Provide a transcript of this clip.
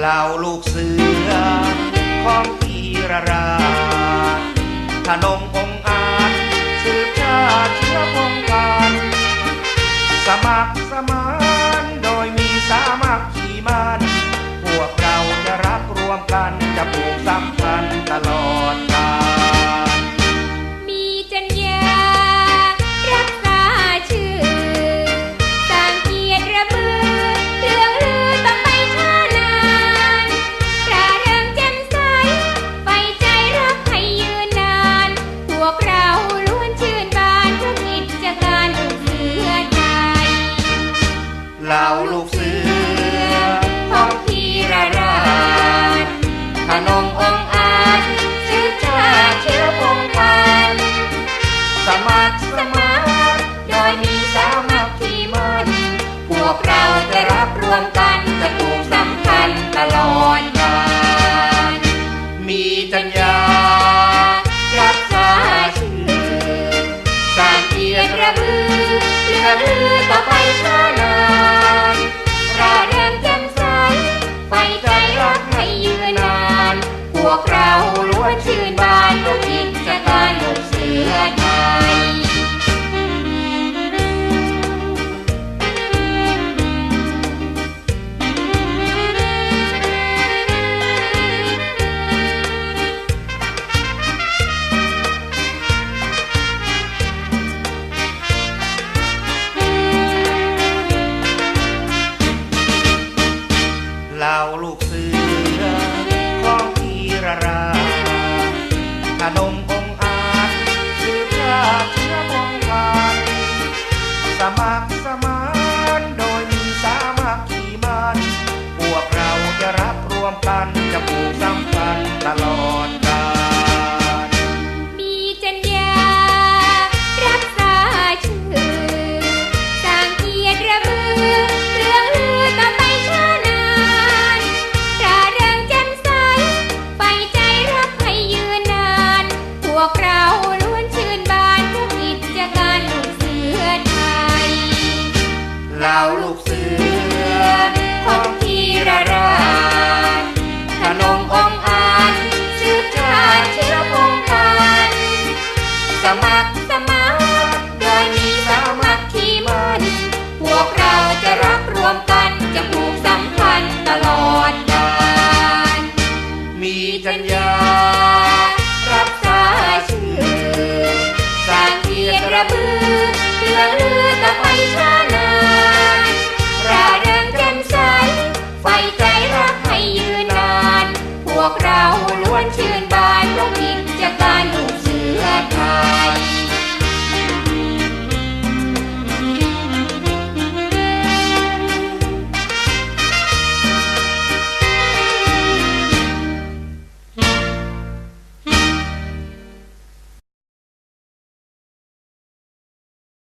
เล่าลูกเสือ ของพีระราชขนมอง เหล่าลูกเสือของพีระราชขนมองอาจสืบชาเชื้อพงพันสมัครสมานโดยมีสามัคคีมันพวกเราจะรับรวมกันจะปลูกสัมพันธ์ตลอดกาลมีจัญญารักษาชื่อสร้างเกียรติระบือเรื่องลือต่อ วกเราล้วนชื่นบานทุกกิจะการลูกเสือไทยเหล่าลูกเสือขอ ระราขนมองอาจสืบราติเชื้อพงพันสมัครสมานโดยมีสามัคคีมันพวกเราจะรับรวมกันจะปลูกสัมพันธ์ตลอด วกเราล้วนชื่นบานเพื่อกิจการลูกเสือไทย เราลูกเสือคนทีระรานขนงองอาจสืบชาติเชื้พงการสมัคร ล้วนชื่นบานเพราะผิดจากการลูกเสือไทย